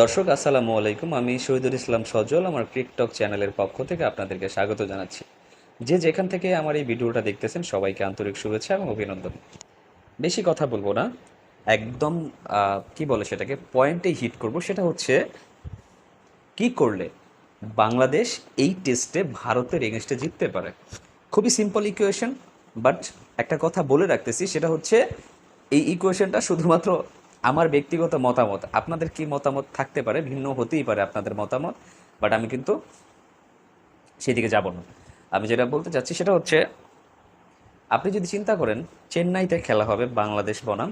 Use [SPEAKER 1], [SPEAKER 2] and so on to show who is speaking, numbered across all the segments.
[SPEAKER 1] দর্শক, আসসালামু আলাইকুম। আমি শহীদুল ইসলাম সজল, আমার টিকটক চ্যানেলের পক্ষ থেকে আপনাদেরকে স্বাগত জানাচ্ছি। যে যেখান থেকে আমার এই ভিডিওটা দেখতেছেন, সবাইকে আন্তরিক শুভেচ্ছা এবং অভিনন্দন। বেশি কথা বলব না। একদম কি বলে সেটাকে, পয়েন্টেই হিট করব। সেটা হচ্ছে, কি করলে বাংলাদেশ এই টেস্টে ভারতের এগেনস্টে জিততে পারে? খুবই সিম্পল ইকুয়েশন বাট একটা কথা বলে রাখতেছি, সেটা হচ্ছে, এই ইকুয়েশনটা শুধুমাত্র আমার ব্যক্তিগত মতামত, আপনাদের কি মতামত থাকতে পারে? ভিন্ন হতেই পারে আপনাদের মতামত বাট আমি কিন্তু সেদিকে যাব না। আমি যেটা বলতে চাচ্ছি সেটা হচ্ছে, আপনি যদি চিন্তা করেন, চেন্নাইতে খেলা হবে বাংলাদেশ বনাম,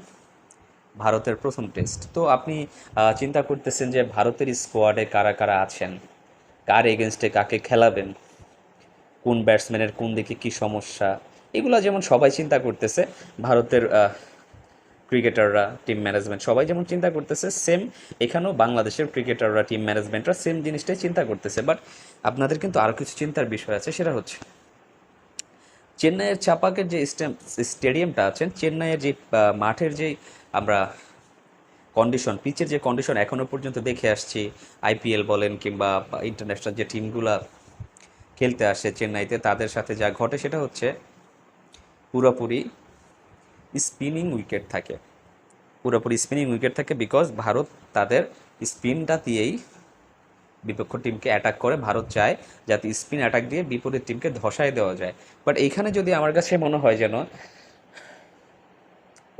[SPEAKER 1] ভারতের প্রথম টেস্ট। তো আপনি চিন্তা করতেছেন যে ভারতের স্কোয়াডে কারা কারা আছেন? কার এগেনস্টে কাকে খেলাবেন? কোন ব্যাটসম্যানের কোন দিকে কি সমস্যা? এগুলো যেমন সবাই চিন্তা করতেছে, ভারতের ক্রিকেটাররা টিম ম্যানেজমেন্ট সবাই যেমন চিন্তা করতেছে সেম এখানেও বাংলাদেশের ক্রিকেটাররা টিম ম্যানেজমেন্টরা সেম জিনিসটাই চিন্তা করতেছে। বাট আপনাদের কিন্তু আরও কিছু চিন্তার বিষয় আছে, সেটা হচ্ছে চেন্নাইয়ের চাপাকের যে স্টেডিয়ামটা আছে, চেন্নাইয়ের যে মাঠের যে আমরা কন্ডিশন পিচের যে কন্ডিশন এখনও পর্যন্ত দেখে আসছি আইপিএল বলেন কিংবা ইন্টারন্যাশনাল যে টিমগুলা খেলতে আসে চেন্নাইতে, তাদের সাথে যা ঘটে সেটা হচ্ছে পুরোপুরি স্পিনিং উইকেট থাকে। পুরোপুরি স্পিনিং উইকেট থাকে বিকজ ভারত তাদের স্পিনটা দিয়েই বিপক্ষ টিমকে অ্যাটাক করে। ভারত চায় যাতে স্পিন অ্যাটাক দিয়ে বিপরীত টিমকে ধসায় দেওয়া যায়। বাট এইখানে যদি আমার কাছে মনে হয় যেন,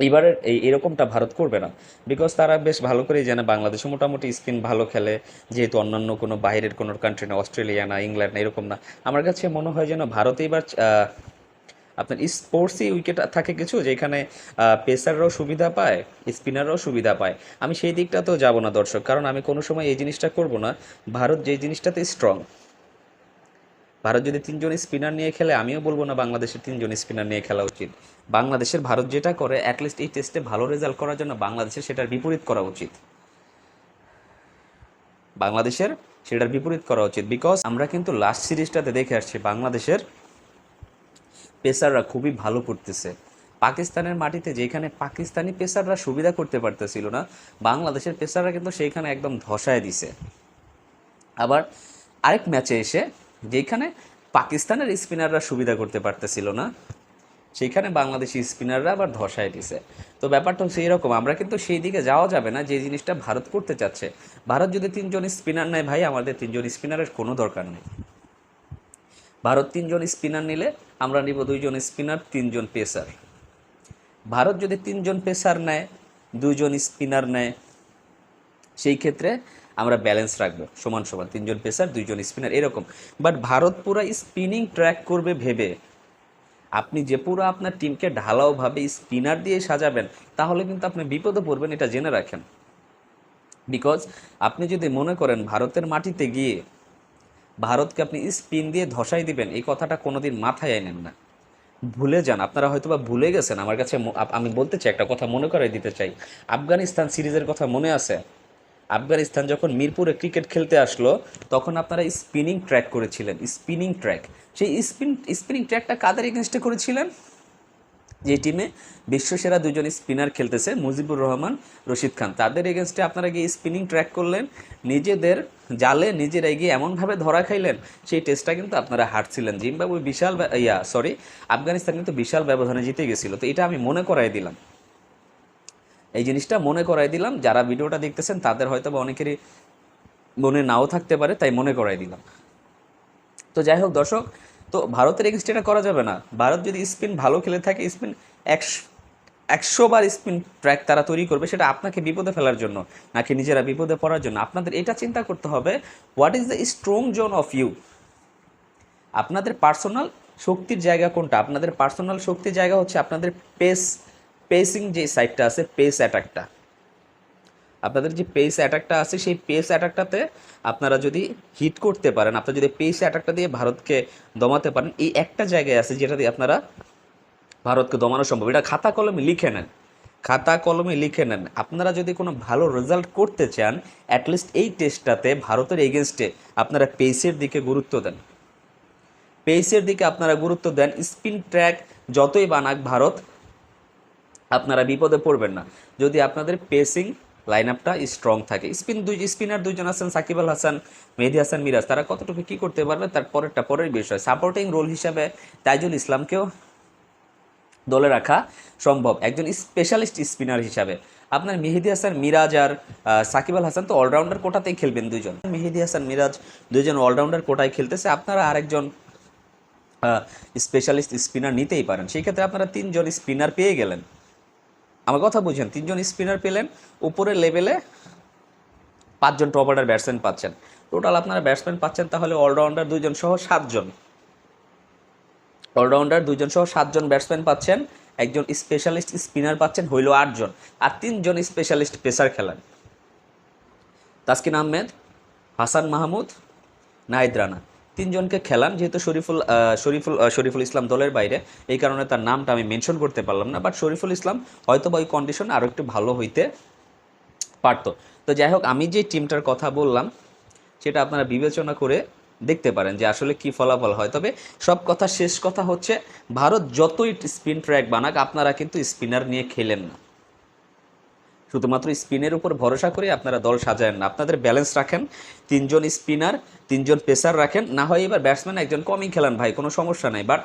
[SPEAKER 1] এবারের এই এরকমটা ভারত করবে না। বিকজ তারা বেশ ভালো করেই জানে বাংলাদেশে মোটামুটি স্পিন ভালো খেলে। যেহেতু অন্যান্য কোনো বাইরের কোনো কান্ট্রি না, অস্ট্রেলিয়া না, ইংল্যান্ড না, এরকম না। আমার কাছে মনে হয় যেন ভারত এবার আপনার স্পোর্টসই উইকেট থাকে কিছু যেখানে পেসাররাও সুবিধা পায় স্পিনাররাও সুবিধা পায়। আমি সেই দিকটাতেও যাব না দর্শক, কারণ আমি কোনো সময় এই জিনিসটা করব না। ভারত যে জিনিসটাতে স্ট্রং ভারত যদি তিনজন স্পিনার নিয়ে খেলে, আমিও বলব না বাংলাদেশের তিনজন স্পিনার নিয়ে খেলা উচিত। বাংলাদেশের ভারত যেটা করে অ্যাটলিস্ট এই টেস্টে ভালো রেজাল্ট করার জন্য বাংলাদেশের সেটার বিপরীত করা উচিত। বাংলাদেশের সেটার বিপরীত করা উচিত। বিকজ আমরা কিন্তু লাস্ট সিরিজটাতে দেখে আসছি, বাংলাদেশের পেসাররা খুবই ভালো করতেছে। পাকিস্তানের মাটিতে যেখানে পাকিস্তানি পেসাররা সুবিধা করতে পারতেছিল না, বাংলাদেশের পেসাররা কিন্তু সেইখানে একদম ধসায় দিছে। আবার আরেক ম্যাচে এসে যেখানে পাকিস্তানের স্পিনাররা সুবিধা করতে পারতেছিল না, সেইখানে বাংলাদেশি স্পিনাররা আবার ধসায় দিছে। তো ব্যাপারটা হচ্ছে এরকম, আমরা কিন্তু সেই দিকে যাওয়া যাবে না, যে জিনিসটা ভারত করতে চাচ্ছে। ভারত যদি তিনজন স্পিনার নেয়, ভাই, আমাদের তিনজন স্পিনারের কোনো দরকার নেই। ভারত তিনজন স্পিনার নিলে আমরা নিব দুইজন স্পিনার, তিনজন পেসার। ভারত যদি তিনজন পেসার নেয় দুজন স্পিনার নেয়, সেই ক্ষেত্রে আমরা ব্যালেন্স রাখব। সমান সমান তিনজন পেসার, দুইজন স্পিনার, এরকম। বাট ভারত পুরা স্পিনিং ট্র্যাক করবে ভেবে, আপনি যে পুরো আপনার টিমকে ঢালাওভাবে স্পিনার দিয়ে সাজাবেন, তাহলে কিন্তু আপনি বিপদে পড়বেন, এটা জেনে রাখেন। বিকজ আপনি যদি মনে করেন ভারতের মাটিতে গিয়ে ভারতকে আপনি স্পিন দিয়ে ধসাই দিবেন, এই কথাটা কোনোদিন মাথায় আনেন না। ভুলে যান, আপনারা হয়তো বা ভুলে গেছেন, আমার কাছে আমি বলতে চাই, একটা কথা মনে করাই দিতে চাই। আফগানিস্তান সিরিজের কথা মনে আছে? আফগানিস্তান যখন মিরপুরে ক্রিকেট খেলতে আসলো, তখন আপনারা স্পিনিং ট্র্যাক করেছিলেন, স্পিনিং ট্র্যাক। সেই স্পিন স্পিনিং ট্র্যাকটা কাদের এগেনস্টে করেছিলেন? যে টিমে বিশ্বসেরা দুজন স্পিনার খেলতেছে, মুজিবুর রহমান, রশিদ খান। তাদের এগেনস্টে আপনারা গিয়ে স্পিনিং ট্র্যাক করলেন, নিজেদের জালে নিজেরাই গিয়ে এমনভাবে ধরা খাইলেন, সেই টেস্টটা কিন্তু আপনারা হারছিলেন। জিম্বাবুয়ে বিশাল ইয়া সরি আফগানিস্তান কিন্তু বিশাল ব্যবধানে জিতে গেছিল। তো এটা আমি মনে করাই দিলাম। এই জিনিসটা মনে করাই দিলাম। যারা ভিডিওটা দেখতেছেন, তাদের হয়তো বা অনেকেরই মনে নাও থাকতে পারে, তাই মনে করাই দিলাম। তো যাই হোক দর্শক তো ভারতের এগেনস্ট এটা করা যাবে না। ভারত যদি স্পিন ভালো খেলে থাকে স্পিন একশো বার স্পিন ট্র্যাক তারা তৈরি করবে, সেটা আপনাকে বিপদে ফেলার জন্য, নাকি নিজেরা বিপদে পড়ার জন্য। আপনাদের এটা চিন্তা করতে হবে what is the strong zone of you আপনাদের পার্সোনাল শক্তির জায়গা কোনটা? আপনাদের পার্সোনাল শক্তির জায়গা হচ্ছে আপনাদের পেস পেসিং যে সাইডটা আছে পেস অ্যাটাকটা আপনাদের যে পেস অ্যাটাকটা আছে, সেই পেস অ্যাটাকটাতে আপনারা যদি হিট করতে পারেন আপনারা যদি পেস অ্যাটাকটা দিয়ে ভারতকে দমাতে পারেন, এই একটা জায়গায় আছে যেটা দিয়ে আপনারা ভারতকে দমানো সম্ভব। এটা খাতা কলমে লিখে নেন। খাতা কলমে লিখে নেন। আপনারা যদি কোনো ভালো রেজাল্ট করতে চান অ্যাটলিস্ট এই টেস্টটাতে ভারতের এগেনস্টে আপনারা পেসের দিকে গুরুত্ব দেন। পেসের দিকে আপনারা গুরুত্ব দেন। স্পিন ট্র্যাক যতই বানাক ভারত, আপনারা বিপদে পড়বেন না। যদি আপনাদের পেসিং লাইন আপটা স্ট্রং থাকে। স্পিন দুই স্পিনার দুইজন আছেন, সাকিব আল হাসান, মেহেদি হাসান, মিরাজ। তারা কতটুকু কী করতে পারবে, তার পরেরটা, পরের বিষয়। সাপোর্টিং রোল হিসাবে তাইজুল ইসলামকেও দলে রাখা সম্ভব। একজন স্পেশালিস্ট স্পিনার হিসাবে। আপনার মেহেদি হাসান, মিরাজ আর সাকিব আল হাসান তো অলরাউন্ডার কোটাতেই খেলবেন দুইজন। মেহেদি হাসান, মিরাজ দুইজন অলরাউন্ডার কোটায় খেলতেছে। আপনারা আরেকজন স্পেশালিস্ট স্পিনার নিতেই পারেন। সেই ক্ষেত্রে আপনারা তিনজন স্পিনার পেয়ে গেলেন। আমার কথা বুঝেন, তিনজন স্পিনার পেলেন, উপরের লেভেলে পাঁচজন টপ অর্ডার ব্যাটসম্যান পাচ্ছেন। টোটাল আপনারা ব্যাটসম্যান পাচ্ছেন তাহলে অলরাউন্ডার দুইজন সহ সাতজন। অলরাউন্ডার দুইজন সহ সাতজন ব্যাটসম্যান পাচ্ছেন, একজন স্পেশালিস্ট স্পিনার পাচ্ছেন, হইল আটজন, আর তিনজন স্পেশালিস্ট পেসার খেলেন। তাসকিন আহমেদ, হাসান মাহমুদ, নাহিদ রানা। তিনজনকে খেলান, যেহেতু শরীফুল শরীফুল শরীফুল ইসলাম দলের বাইরে। এই কারণে তার নামটা আমি মেনশন করতে পারলাম না বাট শরীফুল ইসলাম হয়তো বা ওই কন্ডিশন আরও একটু ভালো হইতে পারতো। তো যাই হোক, আমি যে টিমটার কথা বললাম, সেটা আপনারা বিবেচনা করে দেখতে পারেন যে আসলে কি ফলাফল হয়। তবে সব কথা, শেষ কথা হচ্ছে, ভারত যতই স্পিন ট্র্যাক বানাক, আপনারা কিন্তু স্পিনার নিয়ে খেলেন না। শুধুমাত্র স্পিনের উপর ভরসা করে আপনারা দল সাজায়েন না। আপনাদের ব্যালেন্স রাখেন, তিনজন স্পিনার তিনজন পেসার রাখেন, না হয় এবার ব্যাটসম্যান একজন কমই খেলান ভাই, কোনো সমস্যা নাই। বাট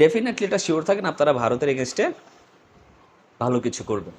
[SPEAKER 1] ডেফিনেটলি এটা শিওর থাকেন, আপনারা ভারতের এগেনস্টে ভালো কিছু করবেন।